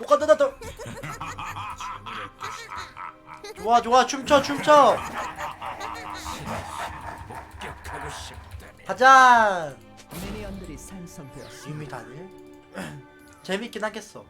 못 간다 나도 좋아 좋아 춤춰 춤춰. 가자. 미니언들이 생성되었습니다. 이미 다들. 재밌긴 하겠어.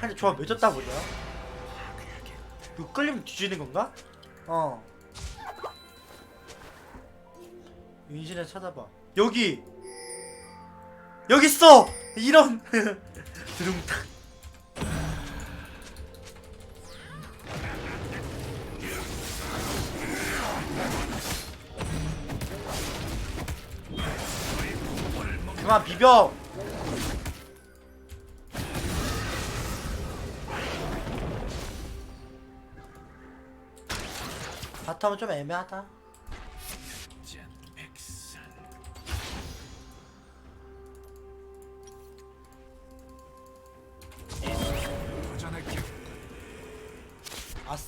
근데 조합 보냐? 이거 끌리면 뒤지는 건가? 어. 윤신을 찾아봐. 여기 여기 있어! 이런. 드릉탁. 그만 비벼. 바텀은 좀 애매하다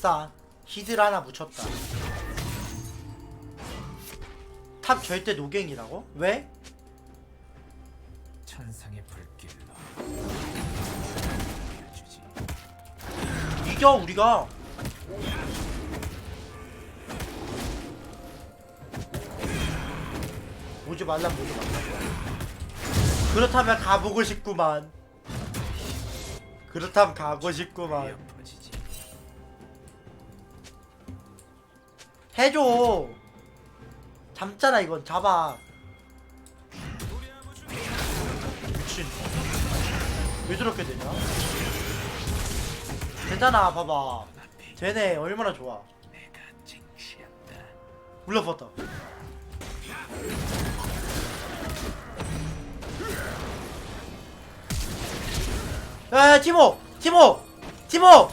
아싸 히들 하나 묻혔다. 탑 절대 노갱이라고? 왜? 천상의 불길로. 주지. 이겨 우리가. 오지 말라 오지 말라 그렇다면 가보고 싶구만. 그렇다면 가고 싶구만 해줘. 잡잖아 이건. 잡아. 미친. 왜 저렇게 되냐? 되잖아 봐봐. 쟤네 얼마나 좋아. 물러봤다 에 티모 티모 티모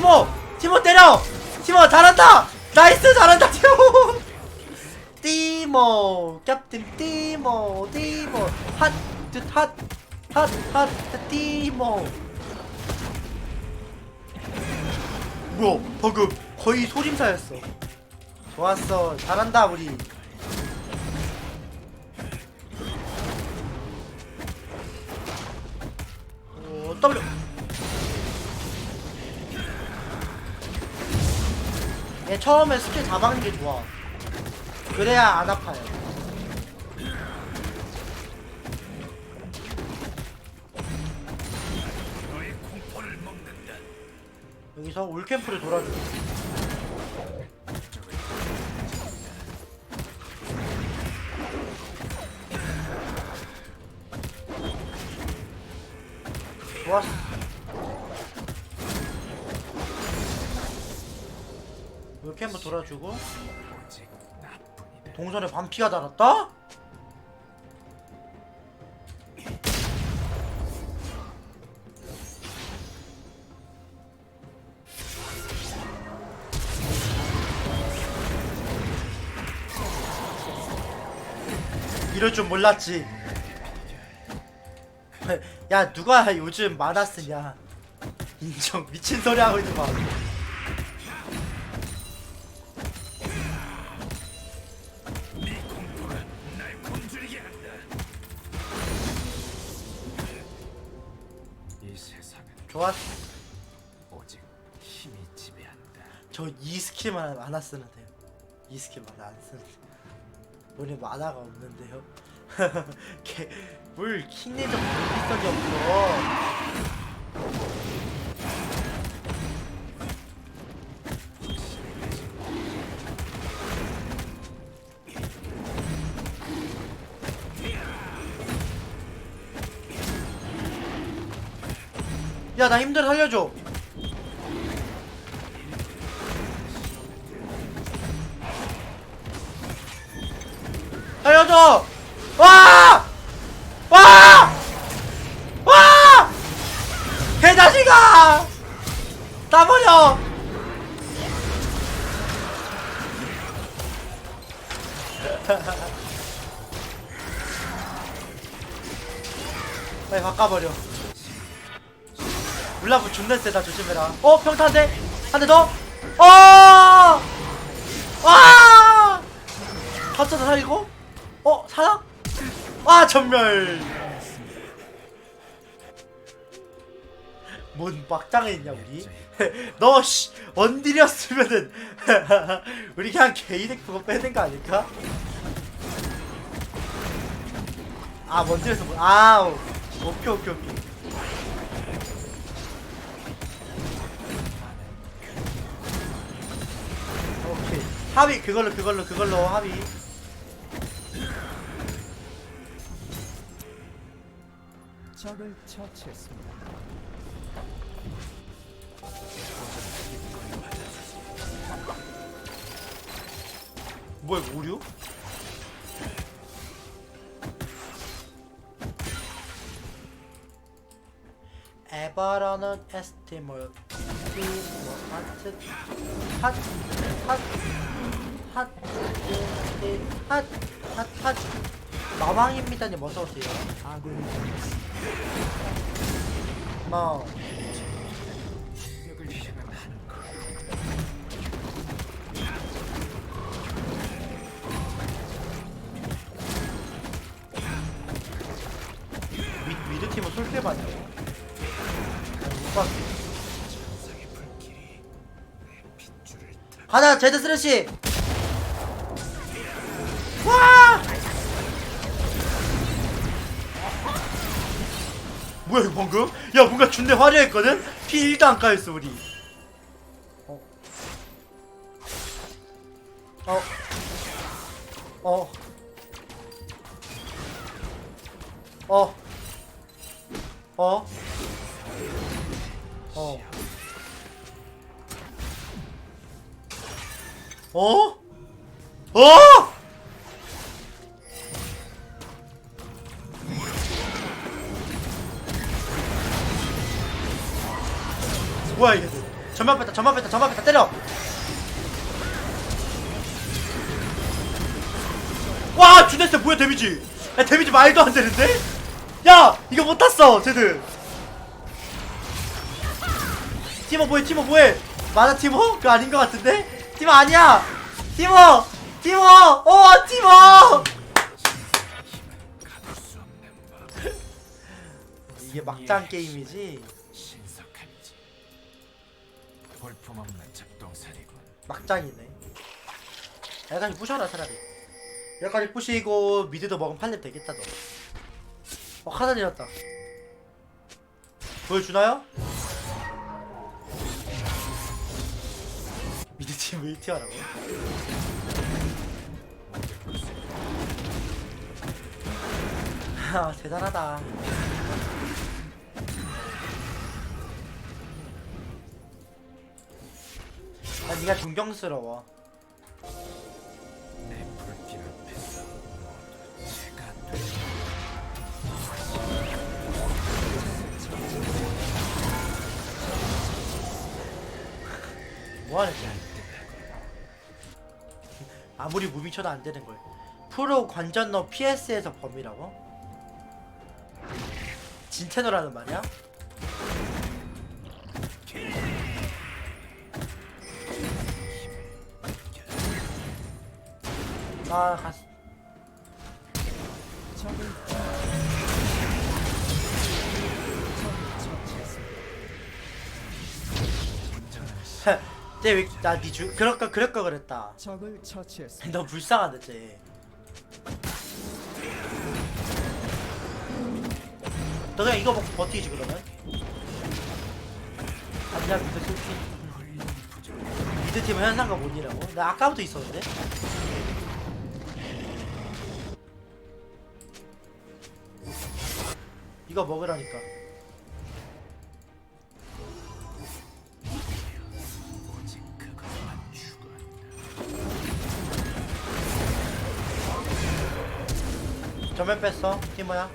티모! 티모 때려! 티모 잘한다! 나이스 잘한다 티모! 티모! 캡틴 티모 티모! 핫핫핫핫 티모! 뭐야 방금 거의 소림사였어. 좋았어 잘한다 우리 처음에 스킬 잡아는 게 좋아 그래야 안 아파요. 여기서 올캠프를 돌아주고 돌아주고. 동선에 반피가 달았다? 이럴 줄 몰랐지. 야 누가 요즘 만화 쓰냐? 인정 미친 소리 하고 있는 거. 스킬만 만화 쓰면 돼요. 이 스킬만 안 쓰는. 우리 만화가 없는데요. 걔물 킹리적 불비성이 없어. 야 나 힘들어. 살려줘! 빨리 바꿔버려. 울라브 존나 세다 조심해라. 어 평타인데 한 대 더. 어! 와! 컷서도 살리고 어 살아? 아 전멸 뭔 막장에 있냐 우리 너 씨 원딜이었으면은 우리 그냥 게이덱 그거 빼는 거 아닐까? 아 원딜에서 뭐- 아 오케이 오케이 오케이 오케이 합의 그걸로 그걸로 그걸로 합의 적을 처치했습니다. 뭐야 오류? 아빠라는 페스티벌 뭐 하트 하트 하트 하트 하트 하트 하트. 마왕입니다님 어서오세요? 뭐 아군. 고마워 미드팀은 솔킬 받네 가자 제드 스레시. 와! 뭐야 이거 방금? 야 뭔가 준대 화려했거든? 피 1도 안 까였어 우리 어? 어? 뭐야 이게? 전면 뺐다 전면 뺐다 전면 뺐다 때려! 와 주네스 뭐야 데미지? 야 데미지 말도 안 되는데? 야 이거 못 탔어 쟤들! 티모 뭐해 티모 뭐해? 맞아 티모? 그거 아닌 것 같은데 티모 아니야 티모 티모 어 티모. 이게 막장 게임이지. 막장이네 여기까지 부셔라 차라리 여기까지 부시고 미드도 먹으면 팔렙 되겠다 너 어 카드 내렸다 보여주나요? 왜 튀어라고? 아 대단하다 아 니가 존경스러워 내 불길 앞에서 모두 제가 돼. 뭐하는 거야 아무리 무빙 쳐도 안 되는 걸 프로 관전너 PS에서 범이라고? 진테너라는 말이야? 아 갔... 적 쟤왜나니 주... 그럴까 그럴까 그랬다 적을 처치했습니다. 너 불쌍하다 쟤 너 그냥 이거 먹고 버티지 그러면 아니야 미드 팀 미드 팀은 현상과 못이라고? 나 아까부터 있었는데? 이거 먹으라니까 전면 뺐어? 티모야?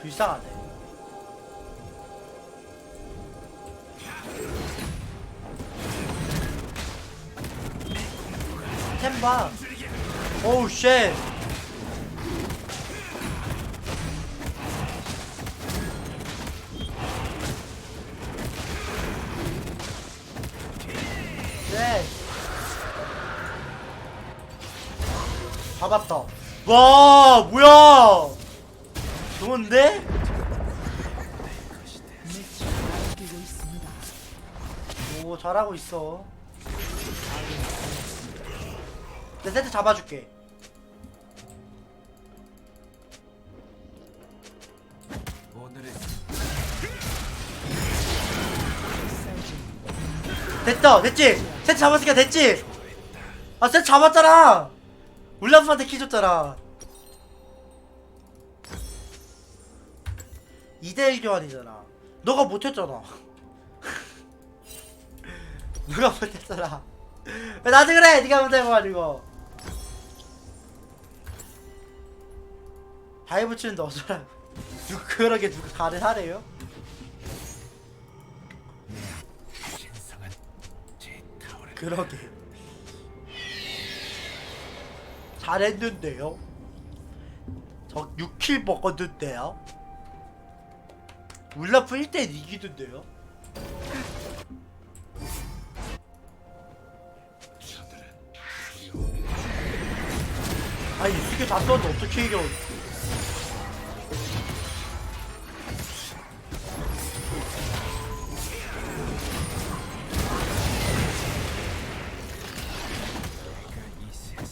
불쌍하네. 템바. 오우 쉣 잡았다 와 뭐야 좋은데? 오 잘하고 있어 내 세트 잡아줄게 됐다 됐지? 세트 잡았으니까 됐지? 아 세트 잡았잖아 울라프한테 키 줬잖아. 2대1 교환이잖아. 너가 못했잖아. 누가 못했잖아. 왜 나한테 그래? 니가 못해가지고. 다이브 치는데 어쩌라고. 누구 그러게 누구 다른 하래요? 그러게 잘했는데요. 저 6킬 먹었는데요. 울라프 1대1 이기던데요. 아니 이게 다 썼는데 어떻게 이겨?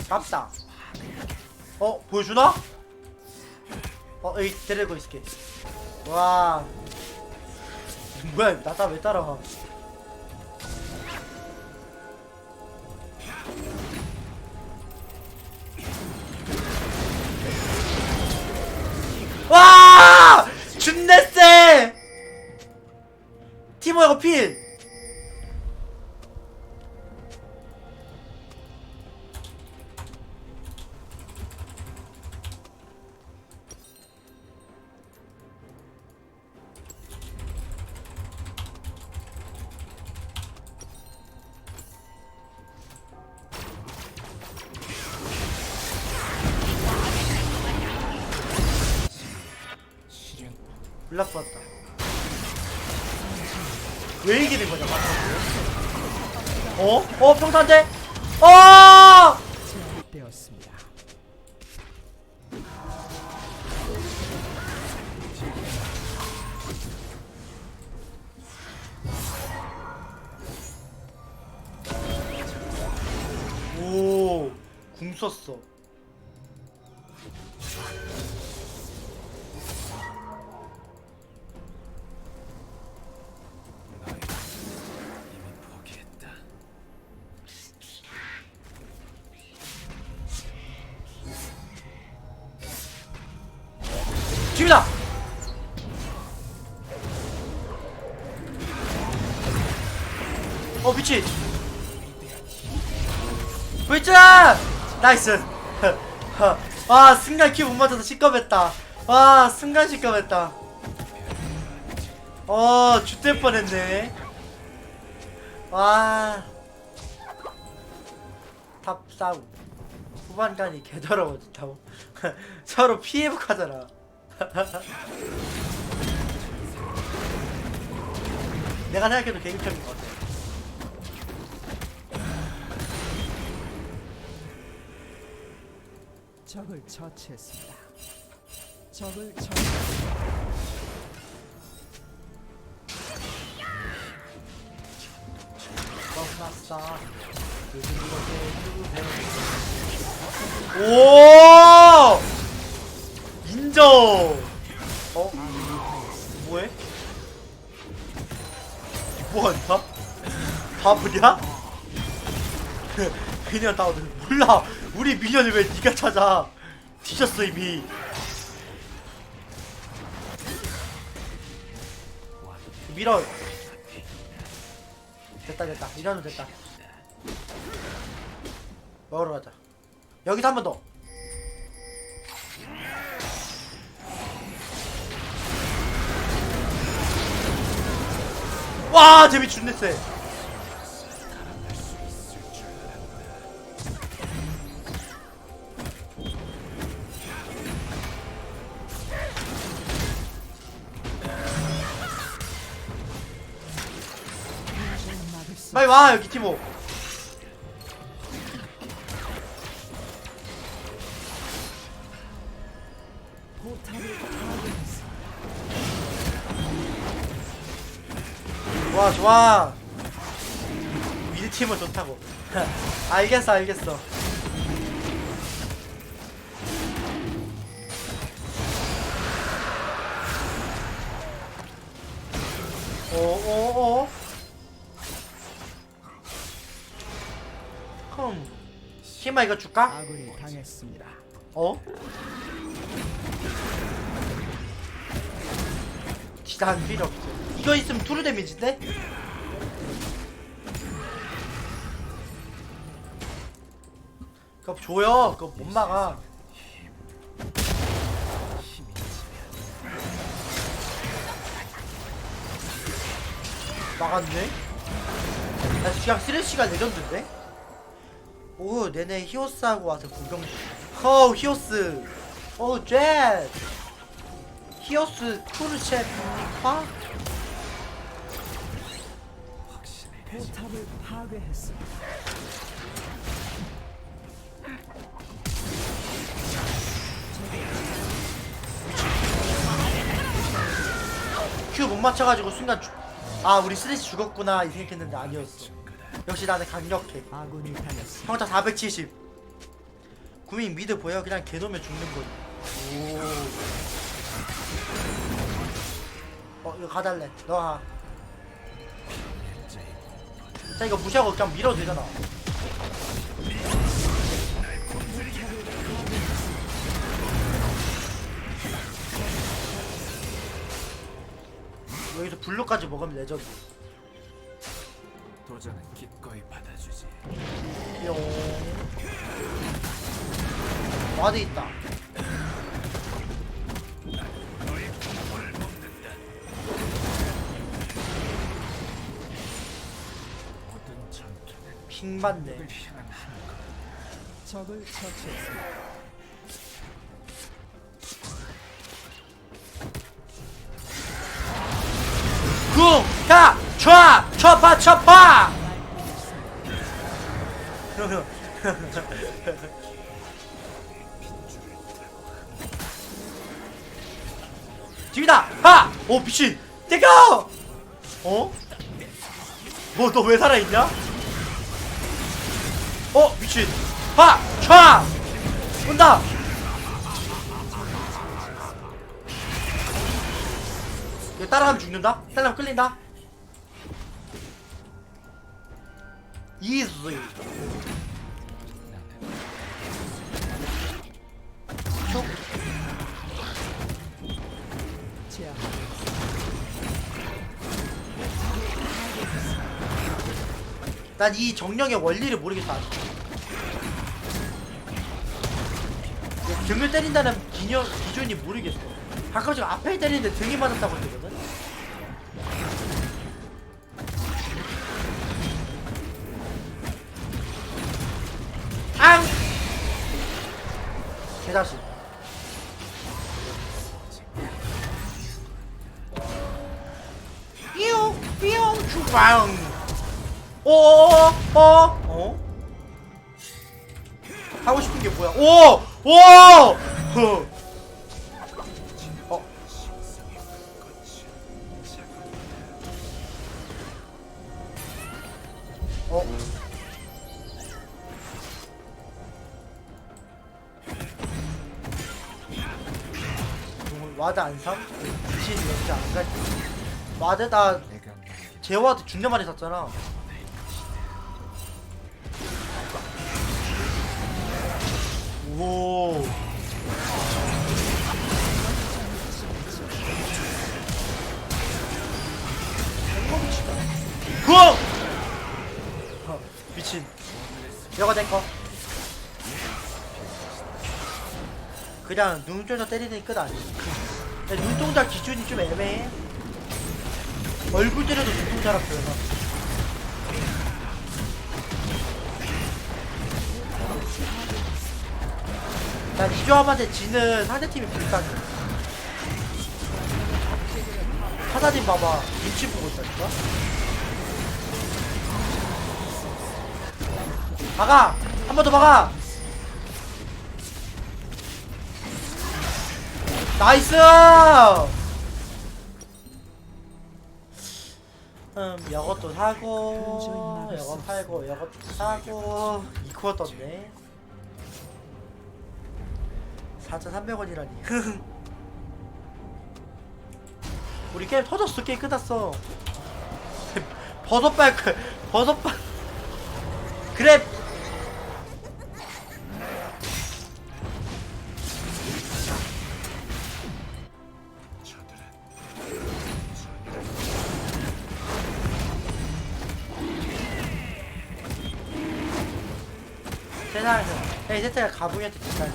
깝다 어 보여주나? 어 에이 데리고 있을게. 와 뭐야 나다 왜 따라와? 와 준네세! 티모 이거 필 블락 왔다. 왜 이기는 거냐, 맞고 어? 어, 평탄대? 어! 제압되었습니다. 오, 궁 썼어. 지금이다! 어, 미친! 브이츠! 나이스! 와, 순간 키 못 맞아서 시끄럽했다. 와, 순간 시끄럽했다. 어, 죽될 뻔했네. 와. 탑 싸움. 후반간이 개더러워, 진짜. 서로 피해복 하잖아. 내가 생각해도 개극적인 것 같아. 적을 처치했습니다. 적을 처치했습니다. 썩났어. 오! 인정! 어? 뭐해? 뭐한다? 바보냐? 그냥 나 몰라 우리 미련을 왜 네가 찾아 뒤졌어 이미 밀어 됐다 됐다 이러면 됐다 먹으러 가자 여기서 한 번 더. 와 재미 준네 수 빨리 와 여기 티모. 좋아 좋아 미드 팀은 좋다고 알겠어 알겠어 오오오 그럼 희마 이거 줄까? 아군이 당했습니다. 어? 지단 필요 없어. 이거 있으면 투르 데미지인데? 그거 줘요. 그거 못 막아. 막았네? 나 지금 쓰레쉬가 레전드인데? 오, 내내 히오스하고 와서 구경. 허, 히오스. 오, 젯. 히오스 쿠르체 파? 포탑을 파괴했습니다. 큐 못 맞춰가지고 순간 죽... 아, 우리 쓰레쉬 죽었구나 이 생각했는데 아니었어. 역시 나는 강력해. 아군이 당했습니다. 평타 470. 구민 미드 보여? 그냥 개놓으면 죽는 거지. 오. 어, 이거 가달래. 너 가. 자, 이거 무시하고 그냥 밀어도 되잖아. 여기서 블루까지 먹으면 레전드. 도전은 기꺼이 받아주지. 뿅. 와드 있다. 핑 받네. 적을 처치했습니다. 궁! 야! 촤! 촤파 촤파! 집이다! 하! 오 미친! 땡겨! 어? 뭐 너 왜 살아있냐? 어 미친! 하! 촤! 온다! 이거 따라가면 죽는다? 따라가면 끌린다? 이즈 쭉 제압. 난이 정령의 원리를 모르겠어 아직. 등을 때린다는 기념, 기준이 모르겠어 가끔씩 앞에 때리는데 등이 맞았다고 되거든 앙! 개자식 삐용 삐용 주방 어어어 어? 어? 하고 싶은 게 뭐야? 오! 오! 허. 어? 어? 와드 안 삼? 귀신 연기 안 갈? 와드 나 내가 너에게 제와드 중년 많이 샀잖아. 오. 여가 된 거. 그냥 눈동자 때리는 끝 아니야. 근데 눈동자 기준이 좀 애매해. 얼굴 때려도 눈동자라 표현하. 난 이 조합한테 지는 상대팀이 불쌍해. 하나님 봐봐. 눈치 보고 있다니까? 막아! 한 번 더 막아! 나이스! 음, 이것도 사고, 이거 팔고, 이것도 사고, 이코 떴네. 4,300원이라니. 우리 게임 터졌어, 게임 끝났어. 버섯발, 그, 버섯발. 그래! 세상에서 야이 세태가 가붕이한테 진짜.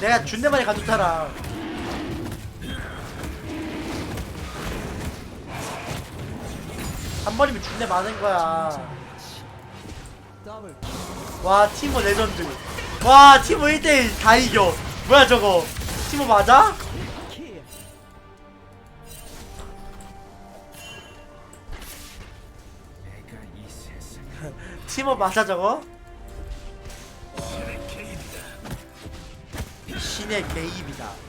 내가 준대 많이 가졌잖아 한 번이면 준대 많은 거야. 와 티모 레전드. 와 티모 1대1 다 이겨. 뭐야 저거? 티모 맞아? 티모 맞아 저거? 신의 개입이다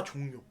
종료.